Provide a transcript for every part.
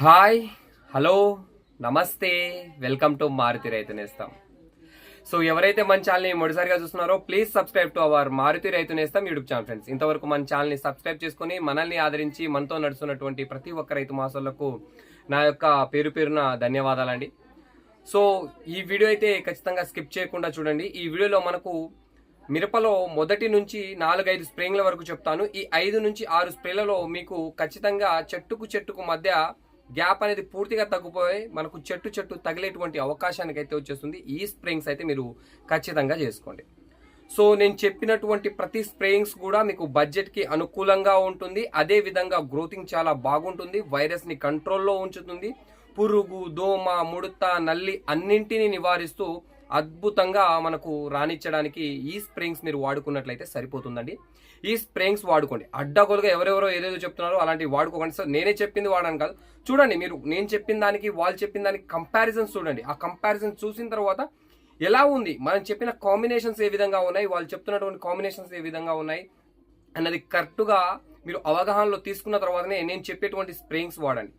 Hi hello నమస్తే welcome to Maruti Raithu Nestham. So ఎవరైతే మన ఛానల్ని మొదటిసారిగా చూస్తున్నారో please subscribe to our Maruti Raithu Nestham YouTube channel friends ఇంతవరకు మన ఛానల్ని సబ్స్క్రైబ్ చేసుకుని మనల్ని ఆదరించి మనతో నడుస్తున్నటువంటి ప్రతి ఒక్క రైతు మాసాలకు నా యొక్క పేరు పేరున ధన్యవాదాలండి. సో ఈ వీడియో అయితే ఖచ్చితంగా స్కిప్ చేయకుండా చూడండి. ఈ వీడియోలో మనకు మిరపలో మొదటి నుంచి నాలుగైదు స్ప్రేల వరకు చెప్తాను. ఈ ఐదు నుంచి ఆరు స్ప్రేలలో మీకు ఖచ్చితంగా చెట్టుకు చెట్టుకు మధ్య గ్యాప్ అనేది పూర్తిగా తగ్గిపోయి మనకు చెట్టు చెట్టు తగిలేటువంటి అవకాశానికి అయితే వచ్చేస్తుంది. ఈ స్ప్రేయింగ్స్ అయితే మీరు ఖచ్చితంగా చేసుకోండి. సో నేను చెప్పినటువంటి ప్రతి స్ప్రేయింగ్స్ కూడా మీకు బడ్జెట్కి అనుకూలంగా ఉంటుంది. అదే విధంగా గ్రోతింగ్ చాలా బాగుంటుంది. వైరస్ని కంట్రోల్లో ఉంచుతుంది. పురుగు దోమ ముడత నల్లి అన్నింటినీ నివారిస్తూ అద్భుతంగా మనకు రాణించడానికి ఈ స్ప్రేయింగ్స్ మీరు వాడుకున్నట్లయితే సరిపోతుందండి. ఈ స్ప్రేయింగ్స్ వాడుకోండి. అడ్డగోలుగా ఎవరెవరో ఏదేదో చెప్తున్నారో అలాంటివి వాడుకోకండి. సార్ నేనే చెప్పింది వాడని కాదు. చూడండి మీరు నేను చెప్పిన దానికి వాళ్ళు చెప్పిన దానికి కంపారిజన్స్ చూడండి. ఆ కంపారిజన్ చూసిన తర్వాత ఎలా ఉంది? మనం చెప్పిన కాంబినేషన్స్ ఏ విధంగా ఉన్నాయి? వాళ్ళు చెప్తున్నటువంటి కాంబినేషన్స్ ఏ విధంగా ఉన్నాయి? అన్నది కరెక్ట్గా మీరు అవగాహనలో తీసుకున్న తర్వాతనే నేను చెప్పేటువంటి స్ప్రేయింగ్స్ వాడండి.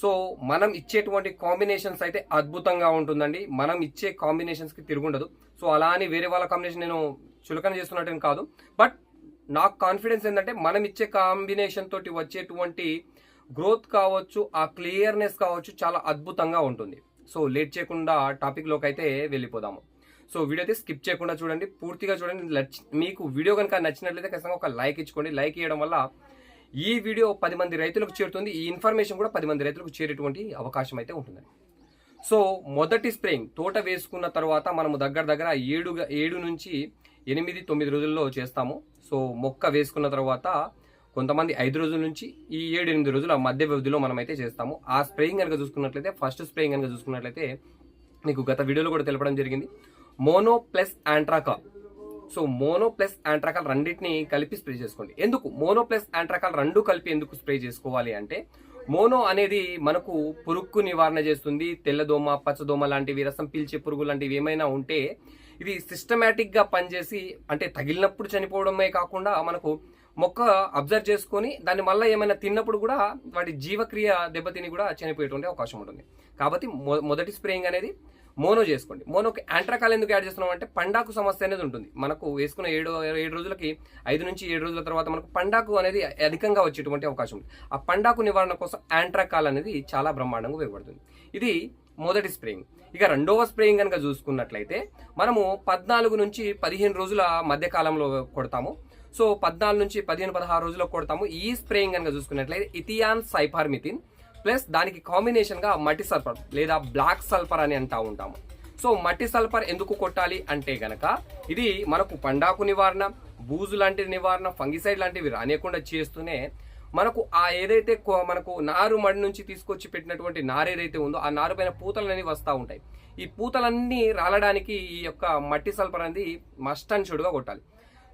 సో మనం ఇచ్చేటువంటి కాంబినేషన్స్ అయితే అద్భుతంగా ఉంటుందండి. మనం ఇచ్చే కాంబినేషన్స్కి తిరుగుండదు. సో అలా అని వేరే వాళ్ళ కాంబినేషన్ నేను చులకన చేస్తున్నట్టు కాదు. బట్ నాకు కాన్ఫిడెన్స్ ఏంటంటే మనం ఇచ్చే కాంబినేషన్ తోటి వచ్చేటువంటి గ్రోత్ కావచ్చు ఆ క్లియర్నెస్ కావచ్చు చాలా అద్భుతంగా ఉంటుంది. సో లేట్ చేయకుండా టాపిక్లోకి అయితే వెళ్ళిపోదాము. సో వీడియో అయితే స్కిప్ చేయకుండా చూడండి. పూర్తిగా చూడండి. మీకు వీడియో కనుక నచ్చినట్లయితే ఖచ్చితంగా ఒక లైక్ ఇచ్చుకోండి. లైక్ ఇవ్వడం వల్ల ఈ వీడియో పది మంది రైతులకు చేరుతుంది. ఈ ఇన్ఫర్మేషన్ కూడా పది మంది రైతులకు చేరేటువంటి అవకాశం అయితే ఉంటుందండి. సో మొదటి స్ప్రేయింగ్ తోట వేసుకున్న తర్వాత మనము దగ్గర దగ్గర ఏడు ఏడు నుంచి ఎనిమిది తొమ్మిది రోజుల్లో చేస్తాము. సో మొక్క వేసుకున్న తర్వాత కొంతమంది ఐదు రోజుల నుంచి ఈ ఏడు ఎనిమిది రోజుల మధ్య వ్యవధిలో మనం అయితే చేస్తాము. ఆ స్ప్రేయింగ్ కనుక చూసుకున్నట్లయితే ఫస్ట్ స్ప్రేయింగ్ కనుక చూసుకున్నట్లయితే మీకు గత వీడియోలో కూడా తెలపడం జరిగింది. Mono plus Antracol so mono plus Antracol రెండింటిని కలిపి స్ప్రే చేసుకోండి. ఎందుకు? మోనో ప్లస్ యాంట్రాకాల్ రెండు కలిపి ఎందుకు స్ప్రే చేసుకోవాలి అంటే మోనో అనేది మనకు పురుక్కు నివారణ చేస్తుంది. తెల్లదోమ పచ్చదోమ లాంటివి రసం పీల్చే పురుగు లాంటివి ఏమైనా ఉంటే ఇది సిస్టమేటిక్గా పనిచేసి అంటే తగిలినప్పుడు చనిపోవడమే కాకుండా మనకు మొక్క అబ్జర్వ్ చేసుకొని దాన్ని మళ్ళీ ఏమైనా తిన్నప్పుడు కూడా వాటి జీవక్రియ దెబ్బతిని కూడా చనిపోయేటువంటి అవకాశం ఉంటుంది. కాబట్టి మొ- మొదటి స్ప్రేయింగ్ అనేది మోనో చేసుకోండి. మోనోకి యాంట్రాకాల్ ఎందుకు యాడ్ చేస్తున్నాం అంటే పండాకు సమస్య అనేది ఉంటుంది. మనకు వేసుకున్న ఏడు ఏడు రోజులకి ఐదు నుంచి ఏడు రోజుల తర్వాత మనకు పండాకు అనేది అధికంగా వచ్చేటువంటి అవకాశం ఉంది. ఆ పండాకు నివారణ కోసం యాంట్రాకాల్ అనేది చాలా బ్రహ్మాండంగా ఉపయోగపడుతుంది. ఇది మొదటి స్ప్రేయింగ్. ఇక రెండవ స్ప్రేయింగ్ కనుక చూసుకున్నట్లయితే మనము పద్నాలుగు నుంచి పదిహేను రోజుల మధ్యకాలంలో కొడతాము. సో పద్నాలుగు నుంచి పదిహేను పదహారు రోజుల్లో కొడతాము. ఈ స్ప్రేయింగ్ కనుక చూసుకున్నట్లయితే ఇథియాన్ సైపార్మిథిన్. ప్లస్ దానికి కాంబినేషన్గా మట్టి సల్ఫర్ లేదా బ్లాక్ సల్ఫర్ అని అంటూ ఉంటాము. సో మట్టి సల్ఫర్ ఎందుకు కొట్టాలి అంటే గనక ఇది మనకు పండాకు నివారణ బూజు లాంటి నివారణ ఫంగిసైడ్ లాంటివి రానియకుండా చేస్తూనే మనకు ఆ ఏదైతే మనకు నారు మడి నుంచి తీసుకొచ్చి పెట్టినటువంటి నారు ఏదైతే ఉందో ఆ నారు పైన పూతలు వస్తూ ఉంటాయి. ఈ పూతలన్నీ రాలడానికి ఈ యొక్క మట్టి సల్ఫర్ అనేది మస్ట్ అండ్ షుడ్గా కొట్టాలి.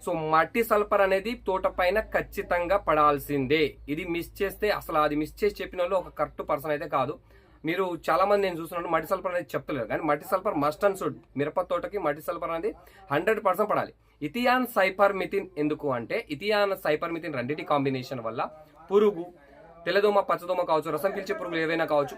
సో మట్టి సల్ఫర్ అనేది తోట పైన ఖచ్చితంగా పడాల్సిందే. ఇది మిస్ చేస్తే అసలు అది మిస్ చేసి చెప్పిన వాళ్ళు ఒక కరెక్ట్ పర్సన్ అయితే కాదు. మీరు చాలా మంది నేను చూస్తున్నాను మట్టి సల్ఫర్ అనేది చెప్తలేరు కానీ మట్టి సల్ఫర్ మస్ట్ అండ్ సుడ్ మిరప తోటకి మట్టి సల్ఫర్ అనేది హండ్రెడ్ పర్సెంట్ పడాలి. ఇథియాన్ సైపర్ మిథిన్ ఎందుకు అంటే ఇథియాన్ సైపర్ మిథిన్ రెండింటి కాంబినేషన్ వల్ల పురుగు తెల్లదోమ పచ్చదోమ కావచ్చు రసం పిలిచే పురుగులు ఏవైనా కావచ్చు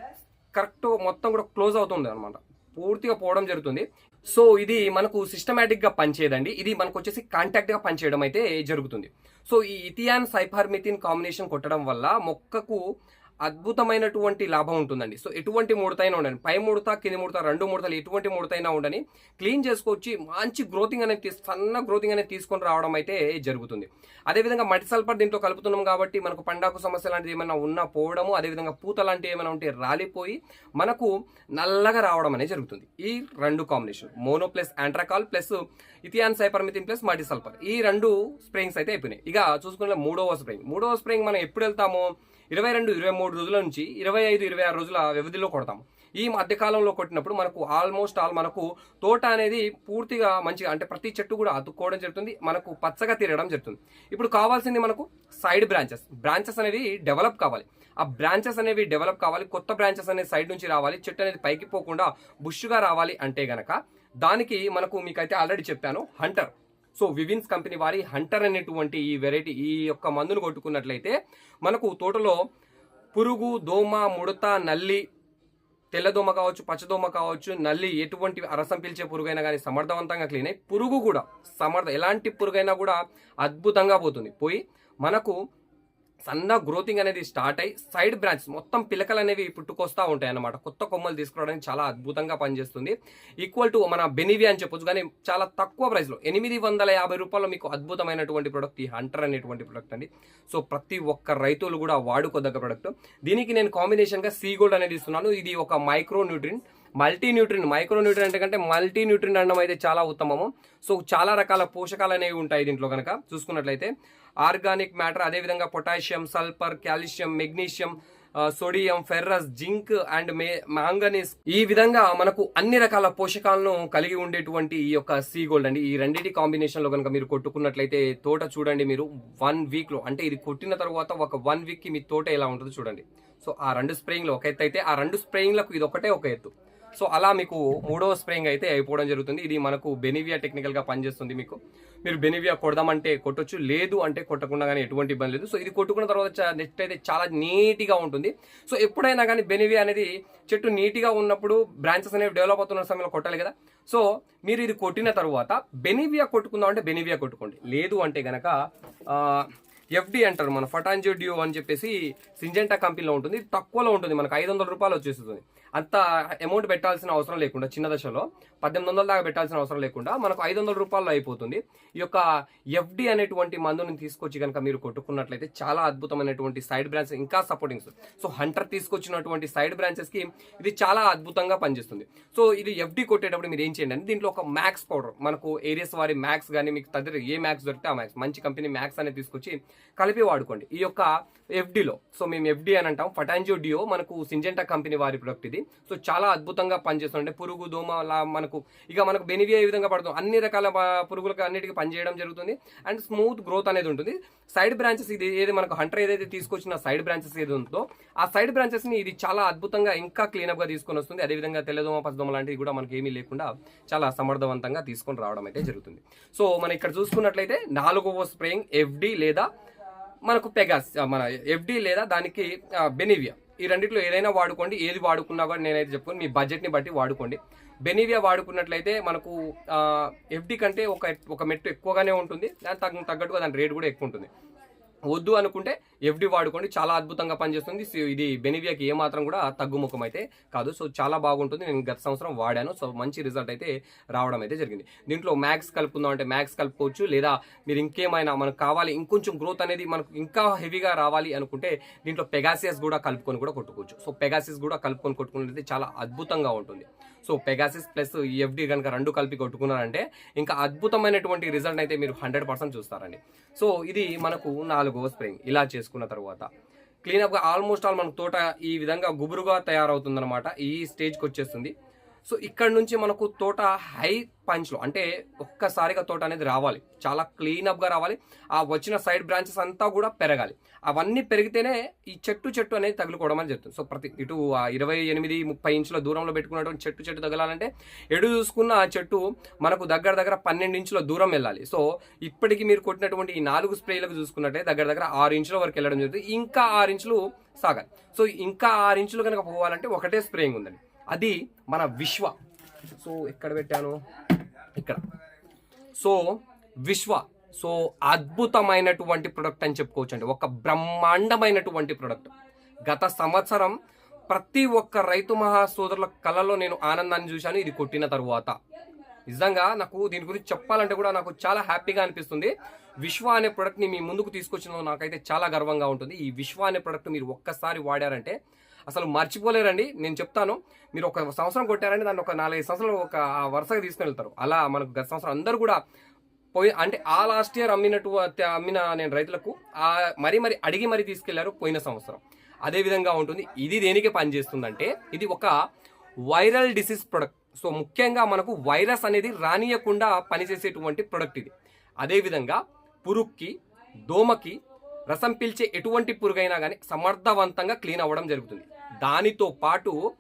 కరెక్ట్ మొత్తం కూడా క్లోజ్ అవుతుంది అనమాట పూర్తిగా పోవడం జరుగుతుంది. సో ఇది మనకు సిస్టమేటిక్గా పనిచేయదండి. ఇది మనకు వచ్చేసి కాంటాక్ట్గా పనిచేయడం అయితే జరుగుతుంది. సో ఈ ఇథియాన్ సైఫార్మిథిన్ కాంబినేషన్ కొట్టడం వల్ల మొక్కకు అద్భుతమైనటువంటి లాభం ఉంటుందండి. సో ఎటువంటి ముడతైనా ఉండండి పై ముడత కింది ముడత రెండు ముడతలు ఎటువంటి ముడతైనా ఉండని క్లీన్ చేసుకొచ్చి మంచి గ్రోతింగ్ అనేది తీస్- సన్న గ్రోతింగ్ అనేది తీసుకొని రావడం అయితే జరుగుతుంది. అదేవిధంగా మట్టి సల్ఫర్ దీంట్లో కలుపుతున్నాం కాబట్టి మనకు పండాకు సమస్య లాంటిది ఏమైనా ఉన్నా పోవడము అదేవిధంగా పూత లాంటివి ఏమైనా ఉంటే రాలిపోయి మనకు నల్లగా రావడం అనేది జరుగుతుంది. ఈ రెండు combination mono plus Antracol plus ethion cypermethrin plus మట్టి సల్ఫర్. ఈ రెండు స్ప్రేయింగ్స్ అయితే అయిపోయినాయి. ఇక చూసుకుంటే మూడవ స్ప్రేయింగ్. మూడవ స్ప్రేయింగ్ మనం ఎప్పుడు వెళ్తాము? ఇరవై రెండు ఇరవై మూడు రోజుల నుంచి ఇరవై ఐదు ఇరవై ఆరు రోజుల వ్యవధిలో కొడతాము. ఈ మధ్యకాలంలో కొట్టినప్పుడు మనకు ఆల్మోస్ట్ ఆల్ మనకు తోట అనేది పూర్తిగా మంచిగా అంటే ప్రతి చెట్టు కూడా అతుక్కోవడం జరుగుతుంది మనకు పచ్చగా తీరడం జరుగుతుంది. ఇప్పుడు కావాల్సింది మనకు సైడ్ బ్రాంచెస్ బ్రాంచెస్ అనేవి డెవలప్ కావాలి. ఆ బ్రాంచెస్ అనేవి డెవలప్ కావాలి కొత్త బ్రాంచెస్ అనేది సైడ్ నుంచి రావాలి చెట్టు అనేది పైకి పోకుండా బుష్గా రావాలి అంటే గనక దానికి మనకు మీకైతే ఆల్రెడీ చెప్పాను హంటర్ సో వివిన్స్ కంపెనీ వారి హంటర్ అనేటువంటి ఈ వెరైటీ ఈ యొక్క మందును కొట్టుకున్నట్లయితే మనకు తోటలో పురుగు దోమ ముడత నల్లి తెల్లదోమ కావచ్చు పచ్చదోమ కావచ్చు నల్లి ఎటువంటి రసం పీల్చే పురుగైనా కానీ సమర్థవంతంగా క్లీన్ అయ్యి పురుగు కూడా సమర్థ ఎలాంటి పురుగైనా కూడా అద్భుతంగా పోతుంది. పోయి మనకు సన్న గ్రోతింగ్ అనేది స్టార్ట్ అయ్యి సైడ్ బ్రాంచ్ మొత్తం పిలకలు అనేవి పుట్టుకొస్తా ఉంటాయి అన్నమాట కొత్త కొమ్మలు తీసుకురావడానికి చాలా అద్భుతంగా పనిచేస్తుంది. ఈక్వల్ టు మన బెనివి అని చెప్పొచ్చు కానీ చాలా తక్కువ ప్రైస్లో ఎనిమిది వందల యాభై రూపాయలు మీకు అద్భుతమైనటువంటి ప్రొడక్ట్ ఈ హంటర్ అనేటువంటి ప్రొడక్ట్ అండి. సో ప్రతి ఒక్క రైతులు కూడా వాడుకోదగ్గ ప్రొడక్ట్ దీనికి నేను కాంబినేషన్గా సీ గోల్డ్ అనేది ఇస్తున్నాను. ఇది ఒక micro nutrient multi nutrient micro nutrient అంటే కంటే మల్టీ న్యూట్రిన్ అన్నం అయితే చాలా ఉత్తమము. సో చాలా రకాల పోషకాలు అనేవి ఉంటాయి దీంట్లో కనుక చూసుకున్నట్లయితే ఆర్గానిక్ మ్యాటర్ అదేవిధంగా potassium sulphur calcium magnesium sodium ferrous zinc and May manganese. ఈ విధంగా మనకు అన్ని రకాల పోషకాలను కలిగి ఉండేటువంటి ఈ యొక్క సీ గోల్డ్ అండి. ఈ రెండింటి కాంబినేషన్లో కనుక మీరు కొట్టుకున్నట్లయితే తోట చూడండి మీరు వన్ వీక్లో అంటే ఇది కొట్టిన తర్వాత ఒక వన్ వీక్కి మీ తోట ఎలా ఉంటుందో చూడండి. సో ఆ రెండు స్ప్రేయింగ్లు ఒక ఎత్తు అయితే ఆ రెండు స్ప్రేయింగ్లకు ఇది ఒకటే ఒక ఎత్తు. సో అలా మీకు మూడవ స్ప్రేయింగ్ అయితే అయిపోవడం జరుగుతుంది. ఇది మనకు బెనివియా టెక్నికల్గా పనిచేస్తుంది మీకు. మీరు బెనివియా కొడదామంటే కొట్టొచ్చు లేదు అంటే కొట్టకుండా కానీ ఎటువంటి ఇబ్బంది లేదు. సో ఇది కొట్టుకున్న తర్వాత నెక్స్ట్ అయితే చాలా నీట్గా ఉంటుంది. సో ఎప్పుడైనా కానీ బెనివియా అనేది చెట్టు నీట్గా ఉన్నప్పుడు బ్రాంచెస్ అనేవి డెవలప్ అవుతున్న సమయంలో కొట్టాలి కదా. సో మీరు ఇది కొట్టిన తర్వాత బెనివియా కొట్టుకుందాం అంటే బెనివియా కొట్టుకోండి. లేదు అంటే గనక ఎఫ్డి అంటారు మన ఫటాంజో డ్యూ అని చెప్పేసి సింజెంటా కంపెనీలో ఉంటుంది. తక్కువలో ఉంటుంది మనకు ఐదు వందల రూపాయలు వచ్చేస్తుంది. అంత అమౌంట్ పెట్టాల్సిన అవసరం లేకుండా చిన్న దశలో పద్దెనిమిది వందల దాకా పెట్టాల్సిన అవసరం లేకుండా మనకు ఐదు వందల రూపాయలు అయిపోతుంది. ఈ యొక్క ఎఫ్డి అనేటువంటి మందుని తీసుకొచ్చి కనుక మీరు కొట్టుకున్నట్లయితే చాలా అద్భుతమైనటువంటి సైడ్ బ్రాంచ్ ఇంకా సపోర్టింగ్స్ సో హంటర్ తీసుకొచ్చినటువంటి సైడ్ బ్రాంచెస్కి ఇది చాలా అద్భుతంగా పనిచేస్తుంది. సో ఇది ఎఫ్డి కొట్టేటప్పుడు మీరు ఏం చేయండి అంటే దీంట్లో ఒక మ్యాక్స్ పౌడర్ మనకు ఏరియాస్ వారి మ్యాక్స్ కానీ మీకు తదితర ఏ మ్యాక్స్ దొరికితే ఆ మ్యాక్స్ మంచి కంపెనీ మ్యాక్స్ అనేది తీసుకొచ్చి కలిపి వాడుకోండి. ఈ యొక్క ఎఫ్డిలో సో మేము ఎఫ్డి అని అంటాం. ఫటాంజియో డియో మనకు సింజెంటా కంపెనీ వారి ప్రొడక్ట్ ఇది. సో చాలా అద్భుతంగా పనిచేస్తుండే పురుగు దోమ అలా మనకు ఇక మనకు బెనివియా ఏ విధంగా పడుతుంది అన్ని రకాల పురుగులకు అన్నిటికీ పనిచేయడం జరుగుతుంది. అండ్ స్మూత్ గ్రోత్ అనేది ఉంటుంది. సైడ్ బ్రాంచెస్ ఇది ఏది మనకు హంటర్ ఏదైతే తీసుకొచ్చిన సైడ్ బ్రాంచెస్ ఏది ఉందో ఆ సైడ్ బ్రాంచెస్ని ఇది చాలా అద్భుతంగా ఇంకా క్లీనప్గా తీసుకొని వస్తుంది. అదేవిధంగా తెల్లదోమ పచ్చదోమ లాంటివి కూడా మనకి ఏమీ లేకుండా చాలా సమర్థవంతంగా తీసుకొని రావడం అయితే జరుగుతుంది. సో మనం ఇక్కడ చూసుకున్నట్లయితే నాలుగవ స్ప్రేయింగ్ ఎఫ్డి లేదా మనకు పెగాస్ మన ఎఫ్డి లేదా దానికి బెనివియా ఈ రెండిట్లో ఏదైనా వాడుకోండి ఏది వాడుకున్నా కూడా నేనైతే చెప్పుకోను మీ బడ్జెట్ని బట్టి వాడుకోండి. బెనివియా వాడుకున్నట్లయితే మనకు ఎఫ్డి కంటే ఒక ఒక మెట్టు ఎక్కువగానే ఉంటుంది. దాని తగ్గ తగ్గట్టుగా దాని రేట్ కూడా ఎక్కువ ఉంటుంది. వద్దు అనుకుంటే ఎఫ్డి వాడుకోండి. చాలా అద్భుతంగా పనిచేస్తుంది. ఇది బెనివియాకి ఏ మాత్రం కూడా తగ్గుముఖం అయితే కాదు. సో చాలా బాగుంటుంది. నేను గత సంవత్సరం వాడాను. సో మంచి రిజల్ట్ అయితే రావడం అయితే జరిగింది. దీంట్లో మ్యాక్స్ కలుపుకుందాం అంటే మ్యాక్స్ కలుపుకోవచ్చు. లేదా మీరు ఇంకేమైనా మనకు కావాలి ఇంకొంచెం గ్రోత్ అనేది మనకు ఇంకా హెవీగా రావాలి అనుకుంటే దీంట్లో పెగాసియస్ కూడా కలుపుకొని కూడా కొట్టుకోవచ్చు. సో పెగాసిస్ కూడా కలుపుకొని కొట్టుకున్నట్లయితే చాలా అద్భుతంగా ఉంటుంది. సో పెగాసిస్ ప్లస్ ఎఫ్డి కనుక రెండు కలిపి కొట్టుకున్నారంటే ఇంకా అద్భుతమైనటువంటి రిజల్ట్ అయితే మీరు హండ్రెడ్ పర్సెంట్ చూస్తారండి. సో ఇది మనకు నాలుగవ స్ప్రింగ్ ఇలా చేసుకున్న తర్వాత. క్లీనప్గా ఆల్మోస్ట్ ఆల్ మనకు తోట ఈ విధంగా గుబురుగా తయారవుతుందన్నమాట. ఈ స్టేజ్కి వచ్చేస్తుంది. సో ఇక్కడ నుంచి మనకు తోట హై పంచ్లో అంటే ఒక్కసారిగా తోట అనేది రావాలి. చాలా క్లీన్ అప్గా రావాలి. ఆ వచ్చిన సైడ్ బ్రాంచెస్ అంతా కూడా పెరగాలి. అవన్నీ పెరిగితేనే ఈ చెట్టు చెట్టు అనేది తగులుకోవడం అని చెప్తుంది. సో ప్రతి ఇటు ఆ ఇరవై ఎనిమిది ముప్పై ఇంచుల దూరంలో పెట్టుకున్నటువంటి చెట్టు చెట్టు తగలాలంటే ఎడు చూసుకున్న ఆ చెట్టు మనకు దగ్గర దగ్గర పన్నెండు ఇంచుల దూరం వెళ్ళాలి. సో ఇప్పటికి మీరు కొట్టినటువంటి ఈ నాలుగు స్ప్రేలకు చూసుకున్నట్టే దగ్గర దగ్గర ఆరు ఇంచుల వరకు వెళ్ళడం జరుగుతుంది. ఇంకా ఆరు ఇంచులు సాగాలి. సో ఇంకా ఆరు ఇంచులు కనుక పోవాలంటే ఒకటే స్ప్రేయింగ్ ఉందండి. అది మన విశ్వ. సో ఎక్కడ పెట్టాను? ఇక్కడ. సో విశ్వ. సో అద్భుతమైనటువంటి ప్రొడక్ట్ అని చెప్పుకోవచ్చు అండి ఒక బ్రహ్మాండమైనటువంటి ప్రొడక్ట్ గత సంవత్సరం ప్రతి ఒక్క రైతు మహాసోదరుల కళలో నేను ఆనందాన్ని చూశాను. ఇది కొట్టిన తరువాత. నిజంగా నాకు దీని గురించి చెప్పాలంటే కూడా నాకు చాలా హ్యాపీగా అనిపిస్తుంది. విశ్వ అనే ప్రొడక్ట్ని మీ ముందుకు తీసుకొచ్చినందుకు నాకైతే చాలా గర్వంగా ఉంటుంది. ఈ విశ్వ అనే ప్రొడక్ట్ మీరు ఒక్కసారి వాడారంటే అసలు మర్చిపోలేరండి. నేను చెప్తాను. మీరు ఒక సంవత్సరం కొట్టారంటే దాన్ని ఒక నాలుగైదు సంవత్సరాలు ఒక వరుసగా తీసుకుని వెళ్తారు అలా మనకు గత సంవత్సరం అందరూ కూడా పోయి అంటే ఆ లాస్ట్ ఇయర్ అమ్మినట్టు అమ్మిన నేను రైతులకు ఆ మరీ మరీ అడిగి మరీ తీసుకెళ్ళారు పోయిన సంవత్సరం. అదే విధంగా ఉంటుంది. ఇది దేనికి పనిచేస్తుందంటే ఇది ఒక వైరల్ డిసీజ్ ప్రొడక్ట్. సో ముఖ్యంగా మనకు వైరస్ అనేది రానియకుండా పనిచేసేటువంటి ప్రొడక్ట్ ఇది. అదేవిధంగా పురుగుకి దోమకి రసం పీల్చే ఎటువంటి పురుగైనా కానీ సమర్థవంతంగా క్లీన్ అవ్వడం జరుగుతుంది. దానితో పాటు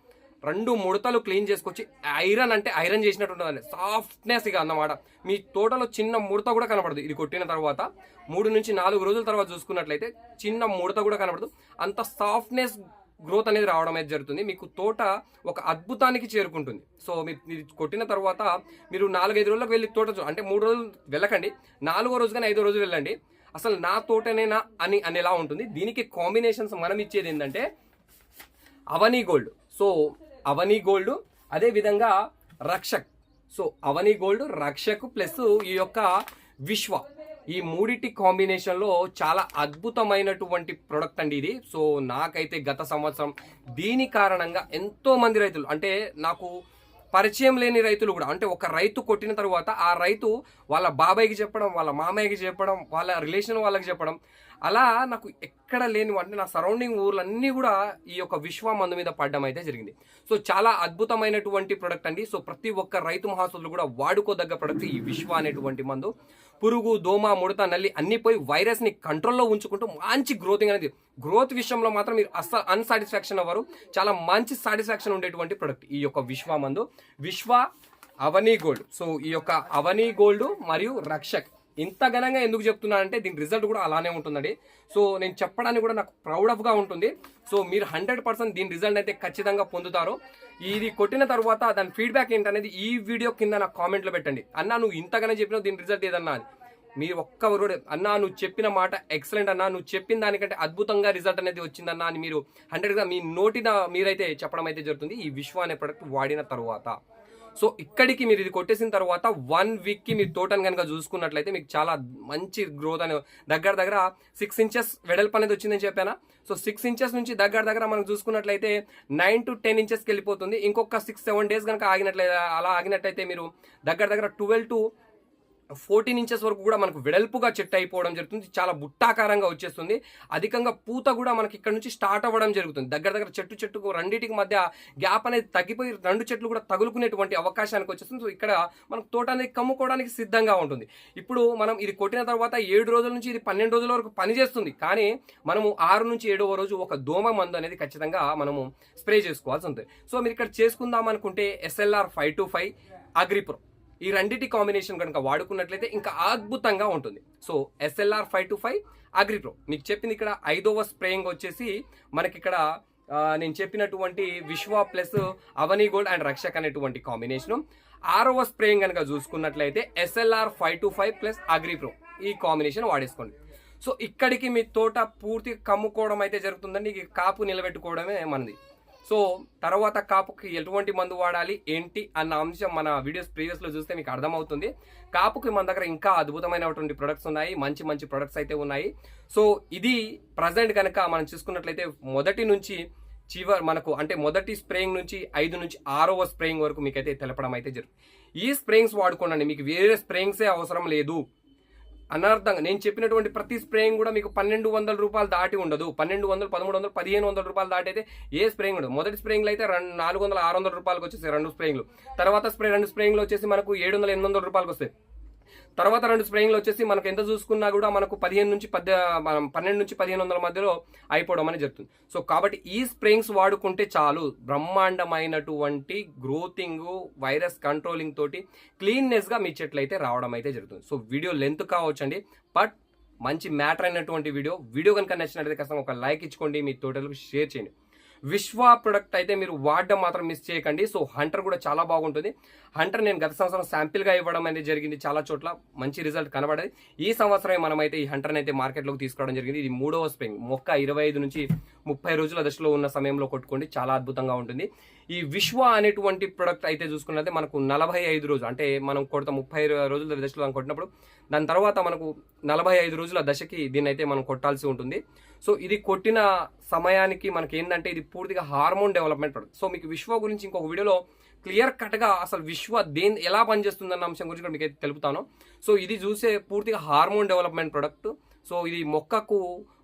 రెండు ముడతలు క్లీన్ చేసుకొచ్చి ఐరన్ అంటే ఐరన్ చేసినట్టు ఉంటుందండి. సాఫ్ట్నెస్ ఇక అన్నమాట. మీ తోటలో చిన్న ముడత కూడా కనపడదు ఇది కొట్టిన తర్వాత మూడు నుంచి నాలుగు రోజుల తర్వాత చూసుకున్నట్లయితే చిన్న ముడత కూడా కనపడదు అంత సాఫ్ట్నెస్ గ్రోత్ అనేది రావడం అనేది జరుగుతుంది. మీకు తోట ఒక అద్భుతానికి చేరుకుంటుంది. సో మీరు ఇది కొట్టిన తర్వాత మీరు నాలుగైదు రోజులకు వెళ్ళి తోట చూ- అంటే మూడు రోజులు వెళ్ళకండి. నాలుగో రోజు కానీ ఐదో రోజు వెళ్ళండి. అసలు నా తోటనేనా అని అనేలా ఉంటుంది. దీనికి కాంబినేషన్స్ మనం ఇచ్చేది ఏంటంటే Avani Gold. So Avani Gold అదే విధంగా Rakshak. So Avani Gold Rakshak plus ఈ యొక్క విశ్వ. ఈ మూడిటి కాంబినేషన్లో చాలా అద్భుతమైనటువంటి ప్రొడక్ట్ అండి ఇది. సో నాకైతే గత సంవత్సరం దీని కారణంగా ఎంతో మంది రైతులు అంటే నాకు పరిచయం లేని రైతులు కూడా అంటే ఒక రైతు కొట్టిన తర్వాత ఆ రైతు వాళ్ళ బాబాయ్కి చెప్పడం వాళ్ళ మామయ్యకి చెప్పడం వాళ్ళ రిలేషన్ వాళ్ళకి చెప్పడం. అలా నాకు ఎక్కడ లేని అంటే నా సరౌండింగ్ ఊర్లన్నీ కూడా ఈ యొక్క విశ్వ మందు మీద పడడం అయితే జరిగింది. సో చాలా అద్భుతమైనటువంటి ప్రొడక్ట్ అండి. సో ప్రతి ఒక్క రైతు మహాసులు కూడా వాడుకోదగ్గ ప్రొడక్ట్ ఈ విశ్వ అనేటువంటి మందు. పురుగు దోమ ముడత నల్లి అన్ని పోయి వైరస్ని కంట్రోల్లో ఉంచుకుంటూ మంచి గ్రోతింగ్ అనేది. గ్రోత్ విషయంలో మాత్రం మీరు అస్సలు అన్సాటిస్ఫాక్షన్ అవ్వరు. చాలా మంచి సాటిస్ఫాక్షన్ ఉండేటువంటి ప్రొడక్ట్ ఈ యొక్క విశ్వ మందు విశ్వ అవనీ గోల్డ్ సో ఈ యొక్క అవనీ గోల్డ్ మరియు రక్షక్. ఇంత ఘనంగా ఎందుకు చెప్తున్నానంటే దీని రిజల్ట్ కూడా అలానే ఉంటుందండి. సో నేను చెప్పడానికి కూడా నాకు ప్రౌడ్ ఆఫ్గా ఉంటుంది. సో మీరు హండ్రెడ్ పర్సెంట్ దీని రిజల్ట్ అయితే ఖచ్చితంగా పొందుతారు. ఇది కొట్టిన తర్వాత దాని ఫీడ్బ్యాక్ ఏంటనేది ఈ వీడియో కింద నాకు కామెంట్లో పెట్టండి. అన్న నువ్వు ఇంతగానే చెప్పినావు దీని రిజల్ట్ ఏదన్నా? అని. మీరు ఒక్క word, అన్నా నువ్వు చెప్పిన మాట ఎక్సలెంట్ అన్నా నువ్వు చెప్పిన దానికంటే అద్భుతంగా రిజల్ట్ అనేది వచ్చిందన్నా అని మీరు హండ్రెడ్గా మీ నోటిన మీరైతే చెప్పడం అయితే జరుగుతుంది. ఈ విశ్వ అనే ప్రొడక్ట్ వాడిన తర్వాత. సో ఇక్కడికి మీరు ఇది కొట్టేసిన తర్వాత వన్ వీక్కి మీరు తోటను కనుక చూసుకున్నట్లయితే మీకు చాలా మంచి గ్రోత్ అనే దగ్గర దగ్గర సిక్స్ ఇంచెస్ వెడల్పు అనేది వచ్చిందని చెప్పానా? సో సిక్స్ ఇంచెస్ నుంచి దగ్గర దగ్గర మనం చూసుకున్నట్లయితే నైన్ టు టెన్ ఇంచెస్కి వెళ్ళిపోతుంది. ఇంకొక సిక్స్ సెవెన్ డేస్ కనుక ఆగినట్లయితే అలా ఆగినట్లయితే మీరు దగ్గర దగ్గర ట్వెల్వ్ టు ఫోర్టీన్ ఇంచెస్ వరకు కూడా మనకు వెడల్పుగా చెట్టు అయిపోవడం జరుగుతుంది. చాలా బుట్టాకారంగా వచ్చేస్తుంది. అధికంగా పూత కూడా మనకి ఇక్కడ నుంచి స్టార్ట్ అవ్వడం జరుగుతుంది. దగ్గర దగ్గర చెట్టు చెట్టుకు రెండింటికి మధ్య గ్యాప్ అనేది తగ్గిపోయి రెండు చెట్లు కూడా తగులుకునేటువంటి అవకాశానికి వచ్చేస్తుంది. సో ఇక్కడ మనకు తోట అనేది కమ్ముకోవడానికి సిద్ధంగా ఉంటుంది. ఇప్పుడు మనం ఇది కొట్టిన తర్వాత ఏడు రోజుల నుంచి ఇది పన్నెండు రోజుల వరకు పనిచేస్తుంది కానీ మనము ఆరు నుంచి ఏడవ రోజు ఒక దోమ మందు అనేది ఖచ్చితంగా మనము స్ప్రే చేసుకోవాల్సి ఉంటుంది. సో మీరు ఇక్కడ చేసుకుందాం అనుకుంటే SLR five two five Agripro ఈ రెండింటి కాంబినేషన్ కనుక వాడుకున్నట్లయితే ఇంకా అద్భుతంగా ఉంటుంది. So SLR five two five Agripro మీకు చెప్పింది ఇక్కడ ఐదవ స్ప్రేయింగ్ వచ్చేసి మనకి ఇక్కడ నేను చెప్పినటువంటి Vishwa plus Avani gold and Rakshak అనేటువంటి కాంబినేషన్. ఆరవ స్ప్రేయింగ్ కనుక చూసుకున్నట్లయితే SLR five two five plus Agripro ఈ కాంబినేషన్ వాడేసుకోండి. సో ఇక్కడికి మీ తోట పూర్తిగా కమ్ముకోవడం అయితే జరుగుతుందండి. ఇక కాపు నిలబెట్టుకోవడమే మనది. సో తర్వాత కాపుకి ఎటువంటి మందు వాడాలి ఏంటి అన్న అంశం మన వీడియోస్ ప్రీవియస్లో చూస్తే మీకు అర్థమవుతుంది. కాపుకి మన దగ్గర ఇంకా అద్భుతమైనటువంటి ప్రొడక్ట్స్ ఉన్నాయి మంచి మంచి ప్రొడక్ట్స్ అయితే ఉన్నాయి. సో ఇది ప్రజెంట్ కనుక మనం చూసుకున్నట్లయితే మొదటి నుంచి చివరి మనకు అంటే మొదటి స్ప్రేయింగ్ నుంచి ఐదు నుంచి ఆరవ స్ప్రేయింగ్ వరకు మీకైతే తెలపడం అయితే జరుగుతుంది ఈ స్ప్రేయింగ్స్ వాడుకోండి మీకు వేరే స్ప్రేయింగ్సే అవసరం లేదు. అనర్థంగా నేను చెప్పినటువంటి ప్రతి స్ప్రేయింగ్ కూడా మీకు పన్నెండు వందల రూపాయలు దాటి ఉండదు. పన్నెండు వందలు పదమూడు వందలు పదిహేను వందల రూపాయలు దాటి అయితే ఏ స్ప్రేయింగ్ ఉండదు. మొదటి స్ప్రేయింగ్లో అయితే రెండు నాలుగు వందల ఆరు వందల రూపాయలకు వచ్చేసి రెండు స్ప్రేయింగ్లు. తర్వాత స్ప్రే రెండు స్ప్రేయింగ్లు వచ్చేసి మనకు ఏడు వందల ఎనిమిది వందల రూపాయలకు వస్తాయి. తర్వాత రెండు స్ప్రేయింగ్లు వచ్చేసి మనకు ఎంత చూసుకున్నా కూడా మనకు పదిహేను నుంచి పద్దె మనం పన్నెండు నుంచి పదిహేను వందల మధ్యలో అయిపోవడం అనేది జరుగుతుంది. సో కాబట్టి ఈ స్ప్రేయింగ్స్ వాడుకుంటే చాలు. బ్రహ్మాండమైనటువంటి గ్రోతింగ్ వైరస్ కంట్రోలింగ్ తోటి క్లీన్నెస్గా మీ చెట్లు అయితే రావడం అయితే జరుగుతుంది. సో వీడియో లెంత్ కావచ్చండి. బట్ మంచి మ్యాటర్ అయినటువంటి వీడియో. వీడియో కనుక నచ్చినట్లయితే ఖచ్చితంగా ఒక లైక్ ఇచ్చుకోండి. మీ తోటలకు షేర్ చేయండి. విశ్వ ప్రొడక్ట్ అయితే మీరు వాడడం మాత్రం మిస్ చేయకండి. సో హంటర్ కూడా చాలా బాగుంటుంది. హంటర్ నేను గత సంవత్సరం శాంపిల్గా ఇవ్వడం అనేది జరిగింది చాలా చోట్ల. మంచి రిజల్ట్ కనబడేది ఈ సంవత్సరం మనమైతే ఈ హంటర్ అయితే మార్కెట్లోకి తీసుకురావడం జరిగింది. ఇది మూడవ స్ప్రింగ్ మొక్క ఇరవై ఐదు నుంచి ముప్పై రోజుల దశలో ఉన్న సమయంలో కొట్టుకోండి. చాలా అద్భుతంగా ఉంటుంది. ఈ విశ్వ అనేటువంటి ప్రొడక్ట్ అయితే చూసుకున్నట్లయితే మనకు నలభై ఐదు రోజులు అంటే మనం కొడత ముప్పై రోజుల దశలో కొట్టినప్పుడు దాని తర్వాత మనకు నలభై ఐదు రోజుల దశకి దీన్ని అయితే మనం కొట్టాల్సి ఉంటుంది. సో ఇది కొట్టిన సమయానికి మనకి ఏంటంటే ఇది పూర్తిగా హార్మోన్ డెవలప్మెంట్ ప్రొడక్ట్ సో మీకు విశ్వ గురించి ఇంకొక వీడియోలో క్లియర్ కట్గా అసలు విశ్వ దేని ఎలా పనిచేస్తుందన్న అంశం గురించి కూడా మీకు అయితే తెలుపుతాను. సో ఇది చూసే పూర్తిగా హార్మోన్ డెవలప్మెంట్ ప్రొడక్ట్ సో ఇది మొక్కకు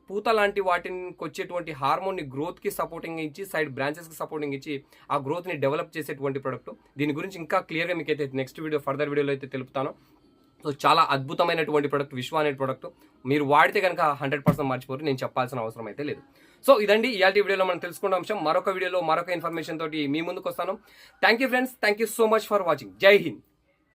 పూత లాంటి వాటికి వచ్చేటువంటి హార్మోన్ని గ్రోత్కి సపోర్టింగ్ ఇచ్చి సైడ్ బ్రాంచెస్కి సపోర్టింగ్ ఇచ్చి ఆ గ్రోత్ని డెవలప్ చేసేటువంటి ప్రొడక్ట్ దీని గురించి ఇంకా క్లియర్గా మీకు అయితే నెక్స్ట్ వీడియో ఫర్దర్ వీడియోలో అయితే తెలుపుతాను. సో చాలా అద్భుతమైనటువంటి ప్రొడక్ట్ విశ్వ అనే ప్రొడక్ట్ మీరు వాడితే కనుక హండ్రెడ్ పర్సెంట్ మర్చిపోరు నేను చెప్పాల్సిన అవసరం అయితే లేదు. సో ఇదండి ఇలాంటి వీడియోలో మనం తెలుసుకున్న అంశం. మరొక వీడియోలో మరొక ఇన్ఫర్మేషన్ తోటి మీ ముందుకు వస్తాను thank you friends thank you so much for watching Jai Hind